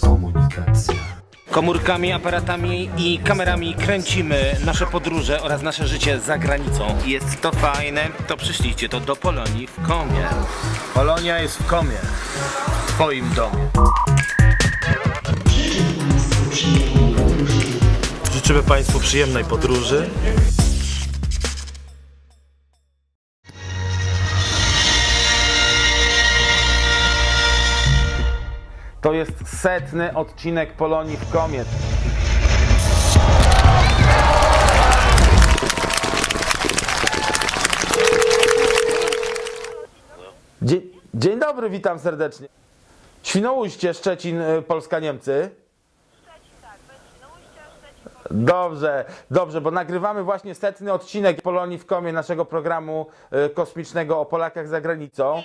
Komunikacja. Komórkami, aparatami i kamerami kręcimy nasze podróże oraz nasze życie za granicą. Jest to fajne, to przyszliście to do Polonii w Komie. Polonia jest w Komie, w twoim domie. Życzymy Państwu przyjemnej podróży. To jest setny odcinek Polonii w Komie. Dzień, dzień dobry, witam serdecznie. Świnoujście, Szczecin, y, Polska, Niemcy. Dobrze, dobrze, bo nagrywamy właśnie setny odcinek Polonii w Komie naszego programu y, kosmicznego o Polakach za granicą.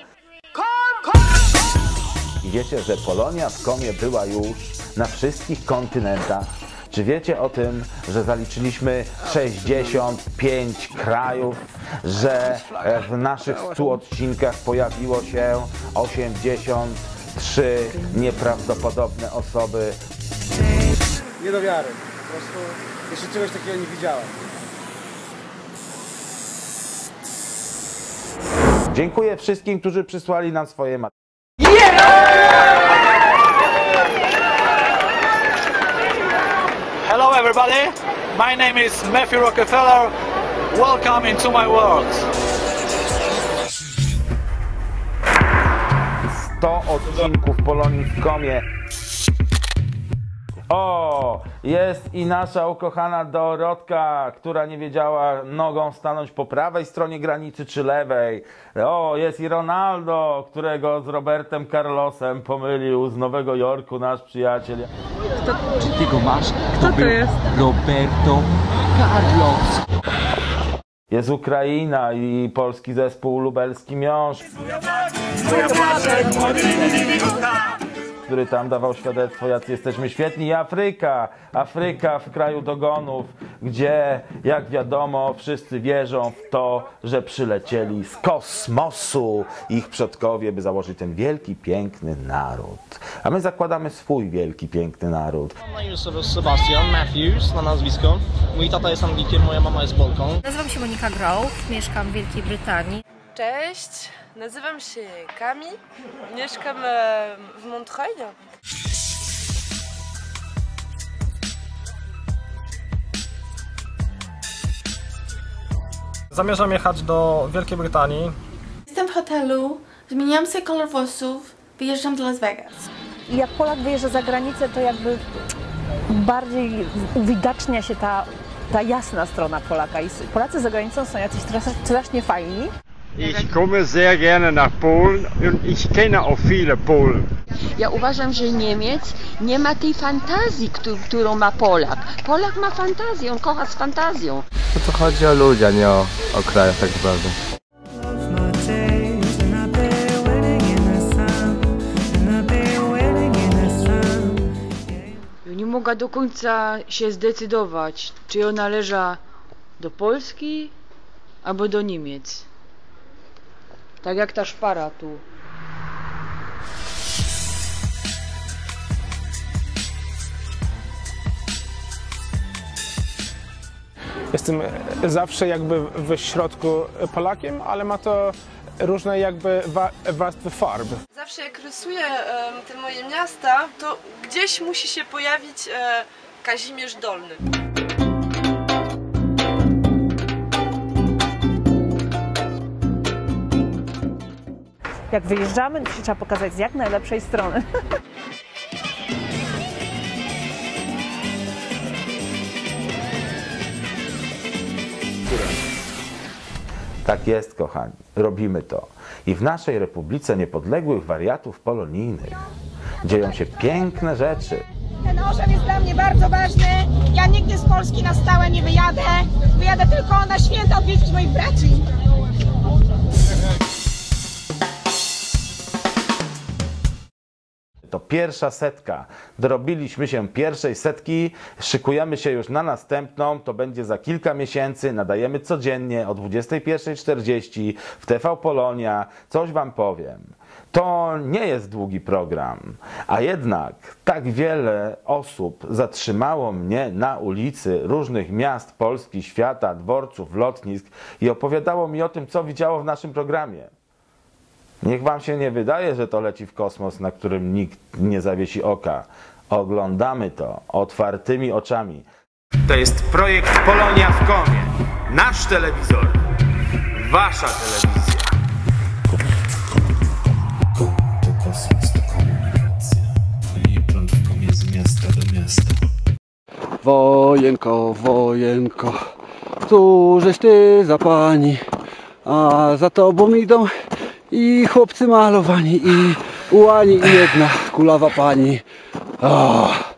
Wiecie, że Polonia w Komie była już na wszystkich kontynentach. Czy wiecie o tym, że zaliczyliśmy 65 krajów, że e, w naszych 100 odcinkach pojawiło się 83 nieprawdopodobne osoby? Nie do wiary. Po prostu jeszcze czegoś takiego nie widziałem. Dziękuję wszystkim, którzy przysłali nam swoje materiały. Hello, everybody. My name is Matthew Rockefeller. Welcome into my world. 100 odcinków Polonii w Komie. O, jest i nasza ukochana Dorotka, która nie wiedziała nogą stanąć po prawej stronie granicy czy lewej. O, jest i Ronaldo, którego z Robertem Carlosem pomylił z Nowego Jorku nasz przyjaciel. Ty go masz? Kto to jest? Roberto Carlos. Jest Ukraina i polski zespół lubelski Miąższ, który tam dawał świadectwo, jacy jesteśmy świetni. I Afryka, Afryka w kraju dogonów, gdzie, jak wiadomo, wszyscy wierzą w to, że przylecieli z kosmosu ich przodkowie, by założyć ten wielki, piękny naród. A my zakładamy swój wielki, piękny naród. Mam na imię Sebastian Matthews na nazwisko. Mój tata jest Anglikiem, moja mama jest Polką. Nazywam się Monika Grove, mieszkam w Wielkiej Brytanii. Cześć, nazywam się Kami, mieszkam e, w Montreuil. Zamierzam jechać do Wielkiej Brytanii. Jestem w hotelu, zmieniłam sobie kolor włosów, wyjeżdżam do Las Vegas. Jak Polak wyjeżdża za granicę, to jakby bardziej uwidacznia się ta, ta jasna strona Polaka. I Polacy za granicą są jacyś strasznie fajni. Ich komme sehr gerne nach Polen und ich kenne auch viele Polen. Ja uważam, że Niemiec nie ma tej fantazji, któ- którą ma Polak. Polak ma fantazję, on kocha z fantazją. To co chodzi o ludzi, a nie o, o krajach tak naprawdę. Nie mogę do końca się zdecydować, czy ją należa do Polski albo do Niemiec. Tak jak ta szpara tu. Jestem zawsze jakby w środku Polakiem, ale ma to różne jakby wa- warstwy farb. Zawsze jak rysuję e, te moje miasta, to gdzieś musi się pojawić e, Kazimierz Dolny. Jak wyjeżdżamy, to się trzeba pokazać z jak najlepszej strony. Tak jest, kochani, robimy to. I w naszej Republice Niepodległych Wariatów Polonijnych dzieją się piękne rzeczy. Ten orzeł jest dla mnie bardzo ważny. Ja nigdy z Polski na stałe nie wyjadę. Wyjadę tylko na święta odwiedzić moich braci. To pierwsza setka. Dorobiliśmy się pierwszej setki, szykujemy się już na następną. To będzie za kilka miesięcy. Nadajemy codziennie o 21.40 w TV Polonia. Coś Wam powiem. To nie jest długi program, a jednak tak wiele osób zatrzymało mnie na ulicy różnych miast Polski, świata, dworców, lotnisk i opowiadało mi o tym, co widziało w naszym programie. Niech Wam się nie wydaje, że to leci w kosmos, na którym nikt nie zawiesi oka. Oglądamy to otwartymi oczami. To jest projekt Polonia w Komie. Nasz telewizor. Wasza telewizja. To kosmos, to komunikacja. To nie prąd w komie z miasta do miasta. Wojenko, wojenko, któżeś ty za pani, a za tobą idą i chłopcy malowani, i ułani, i jedna kulawa pani. Oh.